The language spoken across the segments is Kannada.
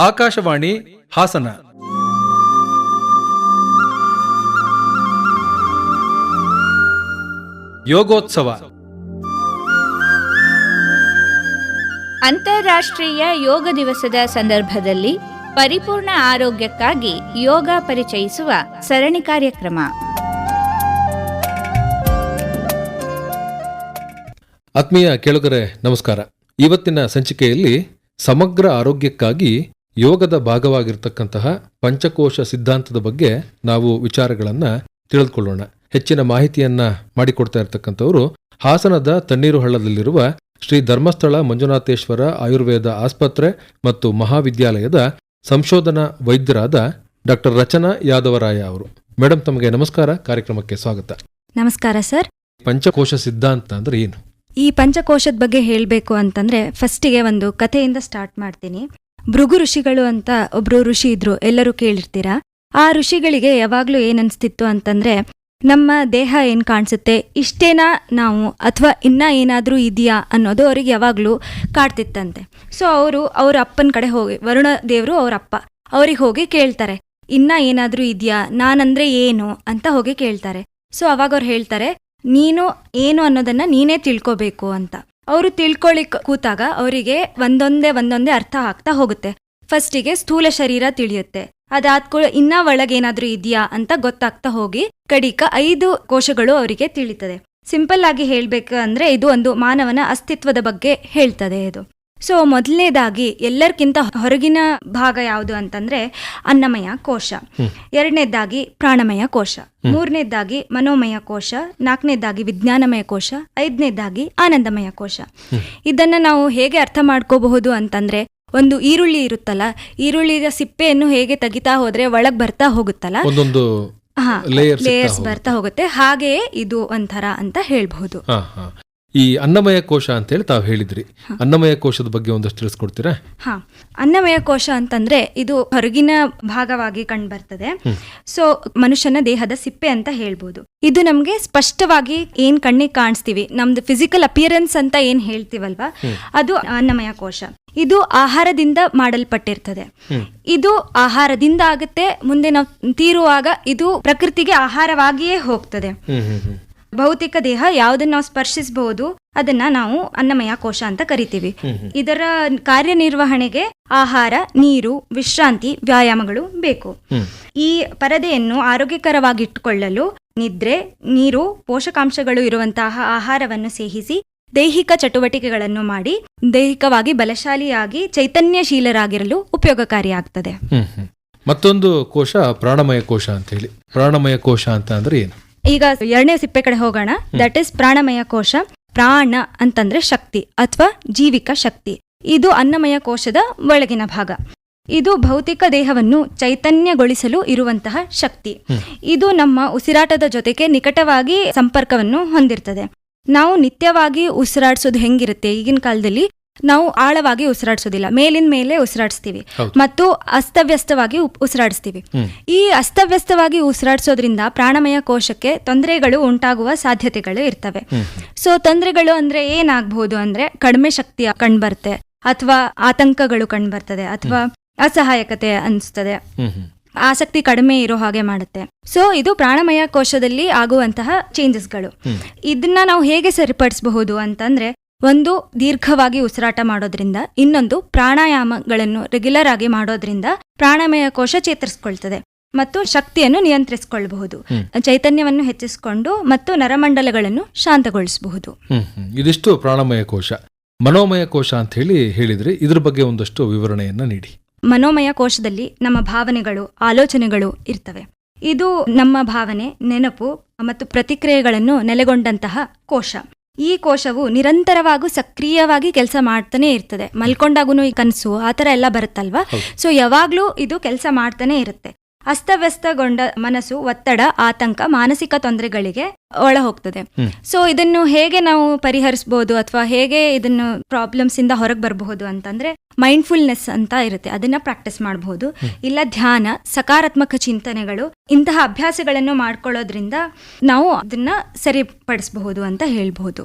ಆಕಾಶವಾಣಿ ಹಾಸನ. ಯೋಗೋತ್ಸವ. ಅಂತಾರಾಷ್ಟ್ರೀಯ ಯೋಗ ದಿವಸದ ಸಂದರ್ಭದಲ್ಲಿ ಪರಿಪೂರ್ಣ ಆರೋಗ್ಯಕ್ಕಾಗಿ ಯೋಗ ಪರಿಚಯಿಸುವ ಸರಣಿ ಕಾರ್ಯಕ್ರಮ. ಆತ್ಮೀಯ ಕೇಳುಗರೆ ನಮಸ್ಕಾರ. ಇವತ್ತಿನ ಸಂಚಿಕೆಯಲ್ಲಿ ಸಮಗ್ರ ಆರೋಗ್ಯಕ್ಕಾಗಿ ಯೋಗದ ಭಾಗವಾಗಿರ್ತಕ್ಕಂತಹ ಪಂಚಕೋಶ ಸಿದ್ಧಾಂತದ ಬಗ್ಗೆ ನಾವು ವಿಚಾರಗಳನ್ನ ತಿಳಿದುಕೊಳ್ಳೋಣ ಹೆಚ್ಚಿನ ಮಾಹಿತಿಯನ್ನ ಮಾಡಿಕೊಡ್ತಾ ಇರತಕ್ಕಂಥವರು ಹಾಸನದ ತಣ್ಣೀರು ಹಳ್ಳದಲ್ಲಿರುವ ಶ್ರೀ ಧರ್ಮಸ್ಥಳ ಮಂಜುನಾಥೇಶ್ವರ ಆಯುರ್ವೇದ ಆಸ್ಪತ್ರೆ ಮತ್ತು ಮಹಾವಿದ್ಯಾಲಯದ ಸಂಶೋಧನಾ ವೈದ್ಯರಾದ ಡಾಕ್ಟರ್ ರಚನಾ ಯಾದವರಾಯ ಅವರು. ಮೇಡಮ್ ತಮಗೆ ನಮಸ್ಕಾರ. ಕಾರ್ಯಕ್ರಮಕ್ಕೆ ಸ್ವಾಗತ. ನಮಸ್ಕಾರ ಸರ್. ಪಂಚಕೋಶ ಸಿದ್ಧಾಂತ ಅಂದ್ರೆ ಏನು? ಈ ಪಂಚಕೋಶದ ಬಗ್ಗೆ ಹೇಳಬೇಕು ಅಂತಂದ್ರೆ ಫಸ್ಟಿಗೆ ಒಂದು ಕಥೆಯಿಂದ ಸ್ಟಾರ್ಟ್ ಮಾಡ್ತೀನಿ. ಭೃಗು ಋಷಿಗಳು ಅಂತ ಒಬ್ರು ಋಷಿ ಇದ್ರು. ಎಲ್ಲರೂ ಕೇಳಿರ್ತೀರಾ? ಆ ಋಷಿಗಳಿಗೆ ಯಾವಾಗ್ಲೂ ಏನ್ ಅನ್ಸ್ತಿತ್ತು ಅಂತಂದ್ರೆ, ನಮ್ಮ ದೇಹ ಏನ್ ಕಾಣಿಸುತ್ತೆ? ಇಷ್ಟೇನಾ ನಾವು? ಅಥವಾ ಇನ್ನ ಏನಾದ್ರೂ ಇದೆಯಾ ಅನ್ನೋದು ಅವ್ರಿಗೆ ಯಾವಾಗ್ಲೂ ಕಾಡ್ತಿತ್ತಂತೆ ಸೊ, ಅವರು ಅವ್ರ ಅಪ್ಪನ ಕಡೆ ಹೋಗಿ, ವರುಣ ದೇವರು ಅವ್ರ ಅಪ್ಪ, ಅವ್ರಿಗೆ ಹೋಗಿ ಕೇಳ್ತಾರೆ. ಇನ್ನ ಏನಾದ್ರೂ ಇದೆಯಾ? ನಾನಂದ್ರೆ ಏನು? ಅಂತ ಹೋಗಿ ಕೇಳ್ತಾರೆ. ಸೊ, ಅವಾಗ ಅವ್ರು ಹೇಳ್ತಾರೆ, ನೀನು ಏನು ಅನ್ನೋದನ್ನ ನೀನೇ ತಿಳ್ಕೋಬೇಕು ಅಂತ. ಅವರು ತಿಳ್ಕೊಳ್ಳಿಕ್ ಕೂತಾಗ ಅವರಿಗೆ ಒಂದೊಂದೇ ಒಂದೊಂದೇ ಅರ್ಥ ಆಗ್ತಾ ಹೋಗುತ್ತೆ. ಫಸ್ಟಿಗೆ ಸ್ಥೂಲ ಶರೀರ ತಿಳಿಯುತ್ತೆ. ಅದಾದ್ಕೂಡ ಇನ್ನ ಒಳಗೇನಾದ್ರೂ ಇದೆಯಾ ಅಂತ ಗೊತ್ತಾಗ್ತಾ ಹೋಗಿ ಕಡಿಕ ಐದು ಕೋಶಗಳು ಅವರಿಗೆ ತಿಳಿತದೆ. ಸಿಂಪಲ್ ಆಗಿ ಹೇಳಬೇಕು ಅಂದ್ರೆ ಇದು ಒಂದು ಮಾನವನ ಅಸ್ತಿತ್ವದ ಬಗ್ಗೆ ಹೇಳ್ತದೆ ಇದು. ಸೊ ಮೊದಲನೇದಾಗಿ ಎಲ್ಲರಿಗಿಂತ ಹೊರಗಿನ ಭಾಗ ಯಾವುದು ಅಂತಂದ್ರೆ ಅನ್ನಮಯ ಕೋಶ. ಎರಡನೇದಾಗಿ ಪ್ರಾಣಮಯ ಕೋಶ. ಮೂರನೇದಾಗಿ ಮನೋಮಯ ಕೋಶ. ನಾಲ್ಕನೇದಾಗಿ ವಿಜ್ಞಾನಮಯ ಕೋಶ. ಐದನೇದಾಗಿ ಆನಂದಮಯ ಕೋಶ. ಇದನ್ನ ನಾವು ಹೇಗೆ ಅರ್ಥ ಮಾಡ್ಕೋಬಹುದು ಅಂತಂದ್ರೆ ಒಂದು ಈರುಳ್ಳಿ ಇರುತ್ತಲ್ಲ ಈರುಳ್ಳಿಯ ಸಿಪ್ಪೆಯನ್ನು ಹೇಗೆ ತೆಗಿತಾ ಹೋದ್ರೆ ಒಳಗ್ ಬರ್ತಾ ಹೋಗುತ್ತಲ್ಲ? ಲೇಯರ್ಸ್ ಬರ್ತಾ ಹೋಗುತ್ತೆ. ಹಾಗೆಯೇ ಇದು ಒಂಥರ ಅಂತ ಹೇಳ್ಬಹುದು. ಈ ಅನ್ನಮಯ ಕೋಶ ಅಂತ ಹೇಳಿ ತಾವು ಹೇಳಿದ್ರಿ. ಅನ್ನಮಯ ಕೋಶದ ಬಗ್ಗೆ ಒಂದಷ್ಟು ತಿಳಿಸ್ಕೊಡ್ತೀರಾ? ಹಾ. ಅನ್ನಮಯ ಕೋಶ ಅಂತಂದ್ರೆ ಇದು ಹೊರಗಿನ ಭಾಗವಾಗಿ ಕಂಡು ಬರ್ತದೆ ಸೊ ಮನುಷ್ಯನ ದೇಹದ ಸಿಪ್ಪೆ ಅಂತ ಹೇಳ್ಬೋದು. ಇದು ನಮ್ಗೆ ಸ್ಪಷ್ಟವಾಗಿ ಏನ್ ಕಣ್ಣಿಗೆ ಕಾಣಿಸ್ತೀವಿ? ನಮ್ದು ಫಿಸಿಕಲ್ ಅಪಿಯರೆನ್ಸ್ ಅಂತ ಏನ್ ಹೇಳ್ತೀವಲ್ವಾ. ಅದು ಅನ್ನಮಯ ಕೋಶ. ಇದು ಆಹಾರದಿಂದ ಮಾಡಲ್ಪಟ್ಟಿರ್ತದೆ. ಇದು ಆಹಾರದಿಂದ ಆಗುತ್ತೆ ಮುಂದೆ ನಾವು ತೀರುವಾಗ ಇದು ಪ್ರಕೃತಿಗೆ ಆಹಾರವಾಗಿಯೇ ಹೋಗ್ತದೆ. ಭೌತಿಕ ದೇಹ ಯಾವುದನ್ನ ನಾವು ಸ್ಪರ್ಶಿಸಬಹುದು ಅದನ್ನ ನಾವು ಅನ್ನಮಯ ಕೋಶ ಅಂತ ಕರಿತೀವಿ. ಇದರ ಕಾರ್ಯನಿರ್ವಹಣೆಗೆ ಆಹಾರ ನೀರು ವಿಶ್ರಾಂತಿ ವ್ಯಾಯಾಮಗಳು ಬೇಕು. ಈ ಪರದೆಯನ್ನು ಆರೋಗ್ಯಕರವಾಗಿ ಇಟ್ಟುಕೊಳ್ಳಲು ನಿದ್ರೆ ನೀರು ಪೋಷಕಾಂಶಗಳು ಇರುವಂತಹ ಆಹಾರವನ್ನು ಸೇಹಿಸಿ ದೈಹಿಕ ಚಟುವಟಿಕೆಗಳನ್ನು ಮಾಡಿ ದೈಹಿಕವಾಗಿ ಬಲಶಾಲಿಯಾಗಿ ಚೈತನ್ಯಶೀಲರಾಗಿರಲು ಉಪಯೋಗಕಾರಿಯಾಗ್ತದೆ. ಮತ್ತೊಂದು ಕೋಶ ಪ್ರಾಣಮಯ ಕೋಶ ಅಂತ ಹೇಳಿ. ಪ್ರಾಣಮಯ ಕೋಶ ಅಂತ ಅಂದ್ರೆ ಏನು? ಈಗ ಎರಡನೇ ಸಿಪ್ಪೆ ಕಡೆ ಹೋಗೋಣ. ದಟ್ ಇಸ್ ಪ್ರಾಣಮಯ ಕೋಶ ಪ್ರಾಣ ಅಂತಂದ್ರೆ ಶಕ್ತಿ ಅಥವಾ ಜೀವಿಕ ಶಕ್ತಿ. ಇದು ಅನ್ನಮಯ ಕೋಶದ ಒಳಗಿನ ಭಾಗ. ಇದು ಭೌತಿಕ ದೇಹವನ್ನು ಚೈತನ್ಯಗೊಳಿಸಲು ಇರುವಂತಹ ಶಕ್ತಿ. ಇದು ನಮ್ಮ ಉಸಿರಾಟದ ಜೊತೆಗೆ ನಿಕಟವಾಗಿ ಸಂಪರ್ಕವನ್ನು ಹೊಂದಿರ್ತದೆ. ನಾವು ನಿತ್ಯವಾಗಿ ಉಸಿರಾಡಿಸೋದು ಹೆಂಗಿರುತ್ತೆ ಈಗಿನ ಕಾಲದಲ್ಲಿ? ನಾವು ಆಳವಾಗಿ ಉಸಿರಾಡಿಸೋದಿಲ್ಲ. ಮೇಲಿನ ಮೇಲೆ ಉಸಿರಾಡಿಸ್ತೀವಿ. ಮತ್ತು ಅಸ್ತವ್ಯಸ್ತವಾಗಿ ಉಸಿರಾಡಿಸ್ತೀವಿ. ಈ ಅಸ್ತವ್ಯಸ್ತವಾಗಿ ಉಸಿರಾಡಿಸೋದ್ರಿಂದ ಪ್ರಾಣಮಯ ಕೋಶಕ್ಕೆ ತೊಂದರೆಗಳು ಉಂಟಾಗುವ ಸಾಧ್ಯತೆಗಳು ಇರ್ತವೆ. ಸೊ ತೊಂದರೆಗಳು ಅಂದ್ರೆ ಏನಾಗಬಹುದು ಅಂದ್ರೆ ಕಡಿಮೆ ಶಕ್ತಿ ಕಂಡ್ಬರುತ್ತೆ ಅಥವಾ ಆತಂಕಗಳು ಕಂಡ್ಬರ್ತದೆ ಅಥವಾ ಅಸಹಾಯಕತೆ ಅನಿಸ್ತದೆ. ಆಸಕ್ತಿ ಕಡಿಮೆ ಇರೋ ಹಾಗೆ ಮಾಡುತ್ತೆ. ಸೊ ಇದು ಪ್ರಾಣಮಯ ಕೋಶದಲ್ಲಿ ಆಗುವಂತಹ ಚೇಂಜಸ್ಗಳು. ಇದನ್ನ ನಾವು ಹೇಗೆ ಸರಿಪಡಿಸಬಹುದು ಅಂತಂದ್ರೆ ಒಂದು ದೀರ್ಘವಾಗಿ ಉಸಿರಾಟ ಮಾಡೋದ್ರಿಂದ ಇನ್ನೊಂದು ಪ್ರಾಣಾಯಾಮಗಳನ್ನು ರೆಗ್ಯುಲರ್ ಆಗಿ ಮಾಡೋದ್ರಿಂದ ಪ್ರಾಣಮಯ ಕೋಶ ಚೇತರಿಸ್ಕೊಳ್ತದೆ ಮತ್ತು ಶಕ್ತಿಯನ್ನು ನಿಯಂತ್ರಿಸಿಕೊಳ್ಳಬಹುದು ಚೈತನ್ಯವನ್ನು ಹೆಚ್ಚಿಸಿಕೊಂಡು ಮತ್ತು ನರಮಂಡಲಗಳನ್ನು ಶಾಂತಗೊಳಿಸಬಹುದು. ಇದಿಷ್ಟು ಪ್ರಾಣಮಯ ಕೋಶ. ಮನೋಮಯ ಕೋಶ ಅಂತ ಹೇಳಿ ಹೇಳಿದ್ರೆ ಇದ್ರ ಬಗ್ಗೆ ಒಂದಷ್ಟು ವಿವರಣೆಯನ್ನ ನೀಡಿ. ಮನೋಮಯ ಕೋಶದಲ್ಲಿ ನಮ್ಮ ಭಾವನೆಗಳು ಆಲೋಚನೆಗಳು ಇರ್ತವೆ. ಇದು ನಮ್ಮ ಭಾವನೆ ನೆನಪು ಮತ್ತು ಪ್ರತಿಕ್ರಿಯೆಗಳನ್ನು ನೆಲೆಗೊಂಡಂತಹ ಕೋಶ. ಈ ಕೋಶವು ನಿರಂತರವಾಗಿ ಸಕ್ರಿಯವಾಗಿ ಕೆಲಸ ಮಾಡ್ತಾನೆ ಇರ್ತದೆ. ಮಲ್ಕೊಂಡಾಗೂ ಈ ಕನಸು ಆ ಥರ ಎಲ್ಲ ಬರುತ್ತಲ್ವಾ. ಸೊ ಯಾವಾಗಲೂ ಇದು ಕೆಲಸ ಮಾಡ್ತಾನೆ ಇರುತ್ತೆ. ಅಸ್ತವ್ಯಸ್ತಗೊಂಡ ಮನಸ್ಸು ಒತ್ತಡ ಆತಂಕ ಮಾನಸಿಕ ತೊಂದರೆಗಳಿಗೆ ಒಳ ಹೋಗ್ತದೆ ಸೊ ಇದನ್ನು ಹೇಗೆ ನಾವು ಪರಿಹರಿಸಬಹುದು ಅಥವಾ ಹೇಗೆ ಇದನ್ನು ಪ್ರಾಬ್ಲಮ್ಸ್ ಇಂದ ಹೊರಗೆ ಬರಬಹುದು ಅಂತಂದ್ರೆ ಮೈಂಡ್ಫುಲ್ನೆಸ್ ಅಂತ ಇರುತ್ತೆ. ಅದನ್ನ ಪ್ರಾಕ್ಟೀಸ್ ಮಾಡಬಹುದು ಇಲ್ಲ ಧ್ಯಾನ ಸಕಾರಾತ್ಮಕ ಚಿಂತನೆಗಳು ಇಂತಹ ಅಭ್ಯಾಸಗಳನ್ನು ಮಾಡ್ಕೊಳ್ಳೋದ್ರಿಂದ ನಾವು ಅದನ್ನ ಸರಿಪಡಿಸಬಹುದು ಅಂತ ಹೇಳ್ಬಹುದು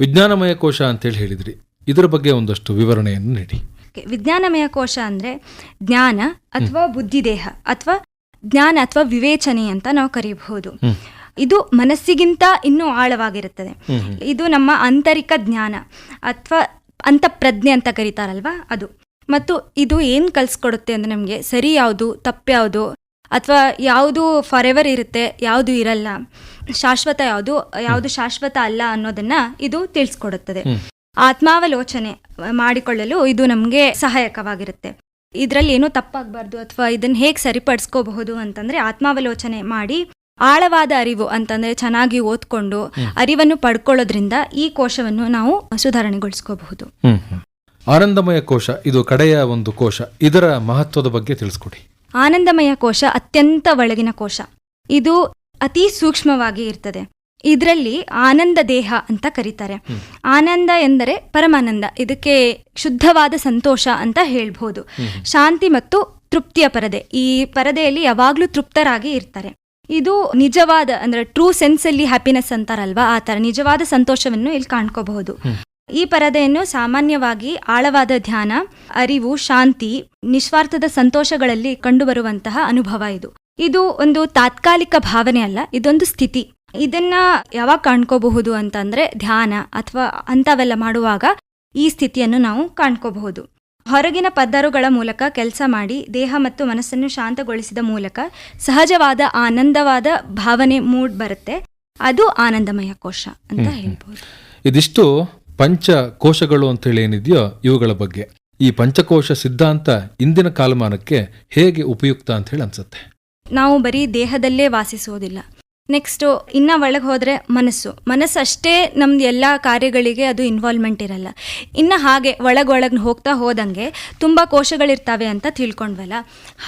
ವಿಜ್ಞಾನಮಯ ಕೋಶ ಅಂತ ಹೇಳಿ ಹೇಳಿದ್ರಿ. ಇದರ ಬಗ್ಗೆ ಒಂದಷ್ಟು ವಿವರಣೆಯನ್ನು ನೀಡಿ. ಓಕೆ ವಿಜ್ಞಾನಮಯ ಕೋಶ ಅಂದ್ರೆ ಜ್ಞಾನ ಅಥವಾ ಬುದ್ಧಿದೇಹ ಅಥವಾ ಜ್ಞಾನ ಅಥವಾ ವಿವೇಚನೆ ಅಂತ ನಾವು ಕರೀಬಹುದು. ಇದು ಮನಸ್ಸಿಗಿಂತ ಇನ್ನೂ ಆಳವಾಗಿರುತ್ತದೆ. ಇದು ನಮ್ಮ ಆಂತರಿಕ ಜ್ಞಾನ ಅಥವಾ ಅಂತಃಪ್ರಜ್ಞೆ ಅಂತ ಕರೀತಾರಲ್ವಾ ಅದು. ಮತ್ತು ಇದು ಏನು ಕಲಿಸ್ಕೊಡುತ್ತೆ ಅಂದರೆ ನಮಗೆ ಸರಿ ಯಾವುದು ತಪ್ಪು ಯಾವುದು ಅಥವಾ ಯಾವುದು ಫಾರ್ ಎವರ್ ಇರುತ್ತೆ ಯಾವುದು ಇರಲ್ಲ ಶಾಶ್ವತ ಯಾವುದು ಯಾವುದು ಶಾಶ್ವತ ಅಲ್ಲ ಅನ್ನೋದನ್ನ ಇದು ತಿಳಿಸ್ಕೊಡುತ್ತದೆ. ಆತ್ಮಾವಲೋಚನೆ ಮಾಡಿಕೊಳ್ಳಲು ಇದು ನಮಗೆ ಸಹಾಯಕವಾಗಿರುತ್ತೆ. ಇದರಲ್ಲಿ ಏನೂ ತಪ್ಪಾಗಬಾರ್ದು ಅಥವಾ ಇದನ್ನು ಹೇಗೆ ಸರಿಪಡಿಸ್ಕೋಬಹುದು ಅಂತಂದ್ರೆ ಆತ್ಮಾವಲೋಚನೆ ಮಾಡಿ ಆಳವಾದ ಅರಿವು ಅಂತಂದ್ರೆ ಚೆನ್ನಾಗಿ ಓದ್ಕೊಂಡು ಅರಿವನ್ನು ಪಡ್ಕೊಳ್ಳೋದ್ರಿಂದ ಈ ಕೋಶವನ್ನು ನಾವು ಸುಧಾರಣೆಗೊಳಿಸ್ಕೋಬಹುದು. ಆನಂದಮಯ ಕೋಶ ಇದು ಕಡೆಯ ಒಂದು ಕೋಶ. ಇದರ ಮಹತ್ವದ ಬಗ್ಗೆ ತಿಳಿಸ್ಕೊಡಿ. ಆನಂದಮಯ ಕೋಶ ಅತ್ಯಂತ ಒಳಗಿನ ಕೋಶ. ಇದು ಅತಿ ಸೂಕ್ಷ್ಮವಾಗಿ ಇರ್ತದೆ. ಇದರಲ್ಲಿ ಆನಂದ ದೇಹ ಅಂತ ಕರೀತಾರೆ. ಆನಂದ ಎಂದರೆ ಪರಮಾನಂದ, ಇದಕ್ಕೆ ಶುದ್ಧವಾದ ಸಂತೋಷ ಅಂತ ಹೇಳ್ಬೋದು. ಶಾಂತಿ ಮತ್ತು ತೃಪ್ತಿಯ ಪರದೆ, ಈ ಪರದೆಯಲ್ಲಿ ಯಾವಾಗಲೂ ತೃಪ್ತರಾಗಿ ಇರ್ತಾರೆ. ಇದು ನಿಜವಾದ, ಅಂದ್ರೆ ಟ್ರೂ ಸೆನ್ಸ್ ಅಲ್ಲಿ ಹ್ಯಾಪಿನೆಸ್ ಅಂತಾರಲ್ವಾ, ಆ ತರ ನಿಜವಾದ ಸಂತೋಷವನ್ನು ಇಲ್ಲಿ ಕಾಣ್ಕೋಬಹುದು. ಈ ಪರದೆಯನ್ನು ಸಾಮಾನ್ಯವಾಗಿ ಆಳವಾದ ಧ್ಯಾನ, ಅರಿವು, ಶಾಂತಿ, ನಿಸ್ವಾರ್ಥದ ಸಂತೋಷಗಳಲ್ಲಿ ಕಂಡುಬರುವಂತಹ ಅನುಭವ ಇದು. ಇದು ಒಂದು ತಾತ್ಕಾಲಿಕ ಭಾವನೆ ಅಲ್ಲ, ಇದೊಂದು ಸ್ಥಿತಿ. ಇದನ್ನ ಯಾವಾಗ ಕಾಣ್ಕೋಬಹುದು ಅಂತಂದ್ರೆ ಧ್ಯಾನ ಅಥವಾ ಅಂಥವೆಲ್ಲ ಮಾಡುವಾಗ ಈ ಸ್ಥಿತಿಯನ್ನು ನಾವು ಕಾಣ್ಕೋಬಹುದು. ಹೊರಗಿನ ಪದ್ದರುಗಳ ಮೂಲಕ ಕೆಲಸ ಮಾಡಿ ದೇಹ ಮತ್ತು ಮನಸ್ಸನ್ನು ಶಾಂತಗೊಳಿಸಿದ ಮೂಲಕ ಸಹಜವಾದ ಆನಂದವಾದ ಭಾವನೆ ಮೂಡ್ ಬರುತ್ತೆ. ಅದು ಆನಂದಮಯ ಕೋಶ ಅಂತ. ಹೇಳ್ಬೋದು. ಇದಿಷ್ಟು ಪಂಚ ಕೋಶಗಳು ಅಂತೇಳಿ ಏನಿದೆಯೋ ಇವುಗಳ ಬಗ್ಗೆ. ಈ ಪಂಚಕೋಶ ಸಿದ್ಧಾಂತ ಇಂದಿನ ಕಾಲಮಾನಕ್ಕೆ ಹೇಗೆ ಉಪಯುಕ್ತ ಅಂತ ಹೇಳಿ ಅನ್ಸುತ್ತೆ? ನಾವು ಬರೀ ದೇಹದಲ್ಲೇ ವಾಸಿಸುವುದಿಲ್ಲ ನೆಕ್ಸ್ಟ್ ಇನ್ನು ಒಳಗೆ ಹೋದರೆ ಮನಸ್ಸು. ಮನಸ್ಸು ಅಷ್ಟೇ ನಮ್ದು ಎಲ್ಲ ಕಾರ್ಯಗಳಿಗೆ ಅದು ಇನ್ವಾಲ್ವ್ಮೆಂಟ್ ಇರಲ್ಲ. ಇನ್ನು ಹಾಗೆ ಒಳಗೊಳಗೆ ಹೋಗ್ತಾ ಹೋದಂಗೆ ತುಂಬ ಕೋಶಗಳಿರ್ತವೆ ಅಂತ ತಿಳ್ಕೊಂಡ್ವಲ್ಲ.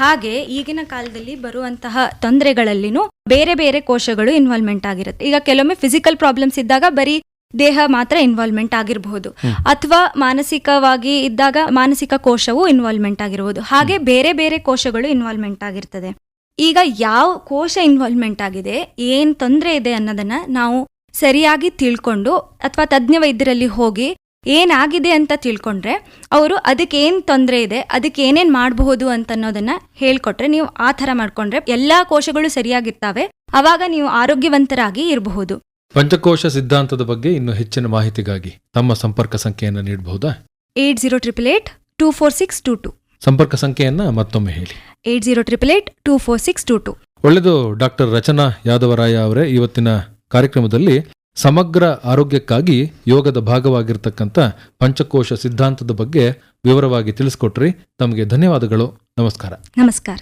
ಹಾಗೆ ಈಗಿನ ಕಾಲದಲ್ಲಿ ಬರುವಂತಹ ತೊಂದರೆಗಳಲ್ಲಿನೂ ಬೇರೆ ಬೇರೆ ಕೋಶಗಳು ಇನ್ವಾಲ್ವ್ಮೆಂಟ್ ಆಗಿರುತ್ತೆ. ಈಗ ಕೆಲವೊಮ್ಮೆ ಫಿಸಿಕಲ್ ಪ್ರಾಬ್ಲಮ್ಸ್ ಇದ್ದಾಗ ಬರೀ ದೇಹ ಮಾತ್ರ ಇನ್ವಾಲ್ವ್ಮೆಂಟ್ ಆಗಿರಬಹುದು. ಅಥವಾ ಮಾನಸಿಕವಾಗಿ ಇದ್ದಾಗ ಮಾನಸಿಕ ಕೋಶವು ಇನ್ವಾಲ್ವ್ಮೆಂಟ್ ಆಗಿರಬಹುದು. ಹಾಗೆ ಬೇರೆ ಬೇರೆ ಕೋಶಗಳು ಇನ್ವಾಲ್ವ್ಮೆಂಟ್ ಆಗಿರ್ತದೆ. ಈಗ ಯಾವ ಕೋಶ ಇನ್ವಾಲ್ವ್ಮೆಂಟ್ ಆಗಿದೆ ಏನು ತೊಂದರೆ ಇದೆ ಅನ್ನೋದನ್ನ ನಾವು ಸರಿಯಾಗಿ ತಿಳ್ಕೊಂಡು ಅಥವಾ ತಜ್ಞ ವೈದ್ಯರಲ್ಲಿ ಹೋಗಿ ಏನಾಗಿದೆ ಅಂತ ತಿಳ್ಕೊಂಡ್ರೆ ಅವರು ಅದಕ್ಕೆ ಏನು ತೊಂದರೆ ಇದೆ ಅದಕ್ಕೆ ಏನೇನ್ ಮಾಡಬಹುದು ಅಂತ ಅನ್ನೋದನ್ನ ಹೇಳ್ಕೊಟ್ರೆ ನೀವು ಆ ಥರ ಮಾಡ್ಕೊಂಡ್ರೆ ಎಲ್ಲಾ ಕೋಶಗಳು ಸರಿಯಾಗಿರ್ತಾವೆ ಅವಾಗ ನೀವು ಆರೋಗ್ಯವಂತರಾಗಿ ಇರಬಹುದು. ಪಂಚಕೋಶ ಸಿದ್ಧಾಂತದ ಬಗ್ಗೆ ಇನ್ನು ಹೆಚ್ಚಿನ ಮಾಹಿತಿಗಾಗಿ ತಮ್ಮ ಸಂಪರ್ಕ ಸಂಖ್ಯೆಯನ್ನು ನೀಡಬಹುದಾ? Eight zero triple eight two four six two two. ಸಂಪರ್ಕ ಸಂಖ್ಯೆಯನ್ನ ಮತ್ತೊಮ್ಮೆ ಹೇಳಿ. Eight zero triple eight two four six two two. ಒಳ್ಳೆಯದು ಡಾಕ್ಟರ್ ರಚನಾ ಯಾದವರಾಯ ಅವರೇ ಇವತ್ತಿನ ಕಾರ್ಯಕ್ರಮದಲ್ಲಿ ಸಮಗ್ರ ಆರೋಗ್ಯಕ್ಕಾಗಿ ಯೋಗದ ಭಾಗವಾಗಿರ್ತಕ್ಕಂಥ ಪಂಚಕೋಶ ಸಿದ್ಧಾಂತದ ಬಗ್ಗೆ ವಿವರವಾಗಿ ತಿಳಿಸ್ಕೊಟ್ರಿ. ತಮಗೆ ಧನ್ಯವಾದಗಳು. ನಮಸ್ಕಾರ. ನಮಸ್ಕಾರ.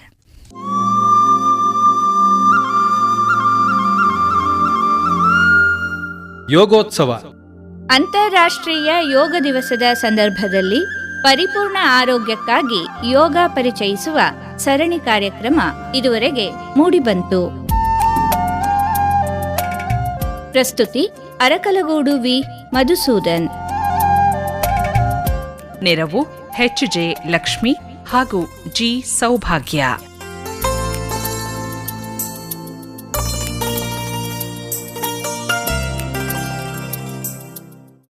ಯೋಗೋತ್ಸವ. ಅಂತಾರಾಷ್ಟ್ರೀಯ ಯೋಗ ದಿವಸದ ಸಂದರ್ಭದಲ್ಲಿ ಪರಿಪೂರ್ಣ ಆರೋಗ್ಯಕ್ಕಾಗಿ ಯೋಗ ಪರಿಚಯಿಸುವ ಸರಣಿ ಕಾರ್ಯಕ್ರಮ ಇದುವರೆಗೆ ಮೂಡಿಬಂತು. ಪ್ರಸ್ತುತಿ ಅರಕಲಗೂಡು ವಿ. ಮಧುಸೂದನ್. ನೆರವು ಎಚ್ ಜೆ ಲಕ್ಷ್ಮಿ ಹಾಗೂ ಜಿ ಸೌಭಾಗ್ಯ.